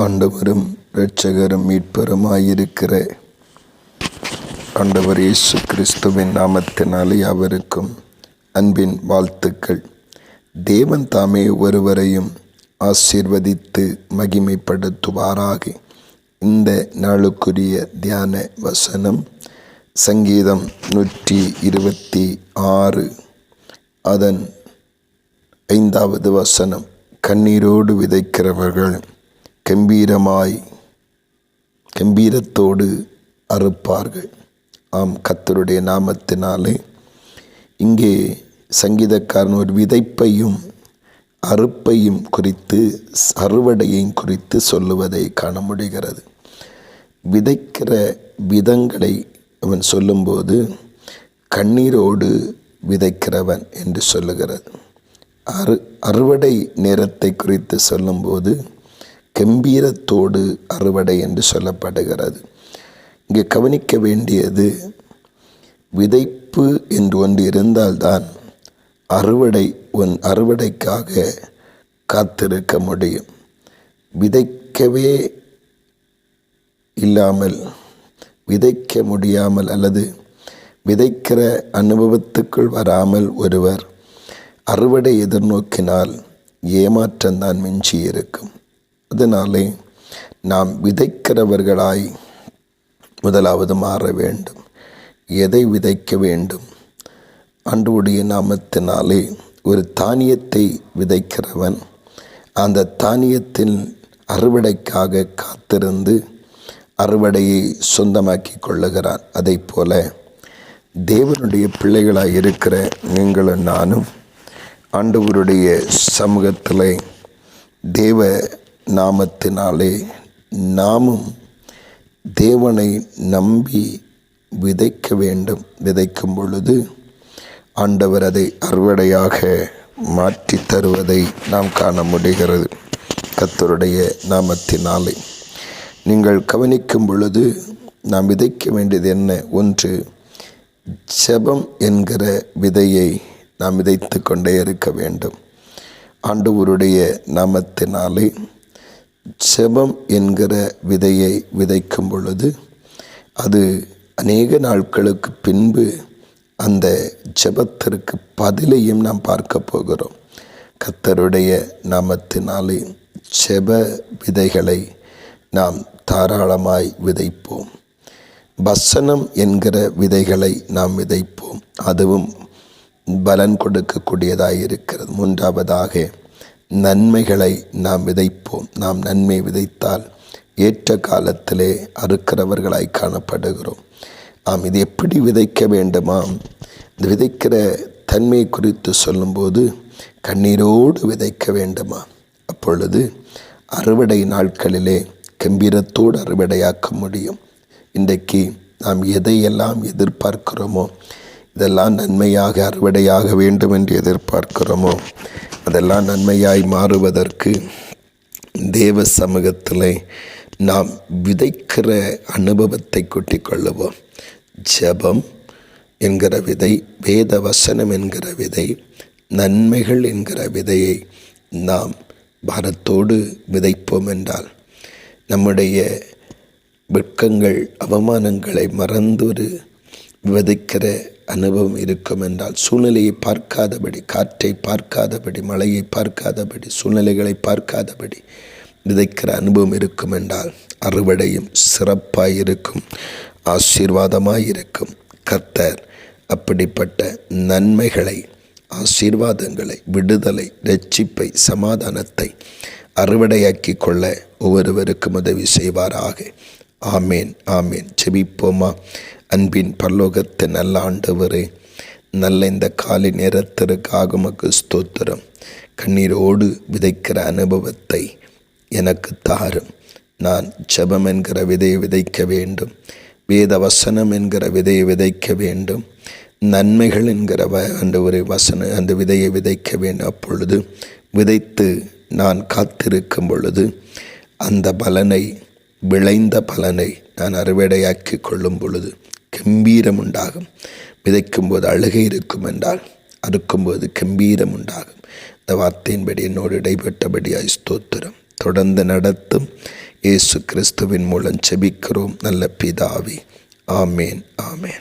ஆண்டவரும் இரட்சகரும் மீட்பருமாயிருக்கிற ஆண்டவர் இயேசு கிறிஸ்துவின் நாமத்தினாலே அவருக்கும் அன்பின் வாழ்த்துக்கள். தேவன் தாமே ஒருவரையும் ஆசீர்வதித்து மகிமைப்படுத்துவாராக. இந்த நாளுக்குரிய தியான வசனம் சங்கீதம் நூற்றி இருபத்தி ஆறு. அதன் ஐந்தாவது வசனம் கண்ணீரோடு விதைக்கிறவர்கள் கம்பீரமாய் கம்பீரத்தோடு அறுப்பார்கள். ஆம் கத்தருடைய நாமத்தினாலே. இங்கே சங்கீதக்காரன் ஒரு விதைப்பையும் அறுப்பையும் குறித்து அறுவடையையும் குறித்து சொல்லுவதை காண முடிகிறது. விதைக்கிற விதங்களை அவன் சொல்லும்போது கண்ணீரோடு விதைக்கிறவன் என்று சொல்லுகிறது. அறு அறுவடை நேரத்தை குறித்து சொல்லும்போது கம்பீரத்தோடு அறுவடை என்று சொல்லப்படுகிறது. இங்கே கவனிக்க வேண்டியது விதைப்பு என்று ஒன்று இருந்தால்தான் அறுவடை ஒன் அறுவடைக்காக காத்திருக்க முடியும். விதைக்கவே இல்லாமல் விதைக்க முடியாமல் அல்லது விதைக்கிற அனுபவத்துக்குள் வராமல் ஒருவர் அறுவடை எதிர்நோக்கினால் ஏமாற்றம்தான் மிஞ்சி இருக்கும் அதனாலே நாம் விதைக்கிறவர்களாய் முதலாவது மாற வேண்டும். எதை விதைக்க வேண்டும்? அன்றுடைய நாமத்தினாலே ஒரு தானியத்தை விதைக்கிறவன் அந்த தானியத்தின் அறுவடைக்காக காத்திருந்து அறுவடையை சொந்தமாக்கி கொள்ளுகிறான். அதை போல தேவனுடைய பிள்ளைகளாக இருக்கிற நீங்களும் நானும் ஆண்டவருடைய சமூகத்தில் தேவ நாமத்தினாலே நாமும் தேவனை நம்பி விதைக்க வேண்டும். விதைக்கும் பொழுது ஆண்டவர் அதை அறுவடையாக மாற்றி தருவதை நாம் காண முடிகிறது. கத்தருடைய நாமத்தினாலே. நீங்கள் கவனிக்கும் பொழுது நாம் விதைக்க வேண்டியது என்ன? ஒன்று ஜெபம் என்கிற விதையை நாம் விதைத்து கொண்டே இருக்க வேண்டும். ஆண்டவருடைய நாமத்தினாலே செபம் என்கிற விதையை விதைக்கும் பொழுது அது அநேக நாட்களுக்கு பின்பு அந்த ஜெபத்திற்கு பதிலையும் நாம் பார்க்க போகிறோம். கத்தருடைய நாமத்தினாலே செப விதைகளை நாம் தாராளமாய் விதைப்போம். வசனம் என்கிற விதைகளை நாம் விதைப்போம். அதுவும் பலன் கொடுக்கக்கூடியதாக இருக்கிறது. மூன்றாவதாக நன்மைகளை நாம் விதைப்போம். நாம் நன்மை விதைத்தால் ஏற்ற காலத்திலே அறுக்கிறவர்களாய் காணப்படுகிறோம். ஆம் இது எப்படி விதைக்க வேண்டுமா? இந்த விதைக்கிற தன்மை குறித்து சொல்லும்போது கண்ணீரோடு விதைக்க வேண்டுமா? அப்பொழுது அறுவடை நாட்களிலே கம்பீரத்தோடு அறுவடையாக்க முடியும். இன்றைக்கு நாம் எதையெல்லாம் எதிர்பார்க்கிறோமோ இதெல்லாம் நன்மையாக அறுவடையாக வேண்டும் என்று எதிர்பார்க்கிறோமோ அதெல்லாம் நன்மையாய் மாறுவதற்கு தேவ சமூகத்தில் நாம் விதைக்கிற அனுபவத்தை கூட்டிக் கொள்ளுவோம் ஜபம் என்கிற விதை வேத வசனம் என்கிற விதை நன்மைகள் என்கிற விதையை நாம் பாரத்தோடு விதைப்போம் என்றால் நம்முடைய வெட்கங்கள் அவமானங்களை மறந்து ஒரு விதைக்கிற அனுபவம் இருக்கும் என்றால் சூழ்நிலையை பார்க்காதபடி காற்றை பார்க்காதபடி மழையை பார்க்காதபடி சூழ்நிலைகளை பார்க்காதபடி விதைக்கிற அனுபவம் இருக்கும் என்றால் அறுவடையும் சிறப்பாக இருக்கும் ஆசீர்வாதமாக இருக்கும். கர்த்தர் அப்படிப்பட்ட நன்மைகளை ஆசீர்வாதங்களை விடுதலை ரட்சிப்பை சமாதானத்தை அறுவடையாக்கி கொள்ள ஒவ்வொருவருக்கும் உதவி செய்வாராக. ஆமேன் ஆமேன். செபிப்போமா? அன்பின் பரலோகத்தின் நல்ல ஆண்டவரே நல்ல இந்த காலை நேரத்திற்காக உமக்கு ஸ்தோத்திரம். கண்ணீரோடு விதைக்கிற அனுபவத்தை எனக்கு தாரும். நான் ஜபம் என்கிற விதையை விதைக்க வேண்டும். வேத வசனம் என்கிற விதையை விதைக்க வேண்டும். நன்மைகள் என்கிற வ அந்த ஒரு வசன அந்த விதையை விதைக்க வேண்டும். அப்பொழுது விதைத்து நான் காத்திருக்கும் பொழுது அந்த பலனை விளைந்த பலனை நான் அறுவடையாக்கி கொள்ளும் பொழுது கம்பீரம் உண்டாகும் விதைக்கும்போது அழுகை இருக்கும் என்றால் அறுக்கும்போது கம்பீரம் உண்டாகும் இந்த வார்த்தையின்படி என்னோடு இடைப்பட்டபடியாய் ஸ்தோத்திரம். தொடர்ந்து நடத்தும். இயேசு கிறிஸ்துவின் மூலம் செபிக்கிறோம். நல்ல பிதாவி. ஆமேன் ஆமேன்.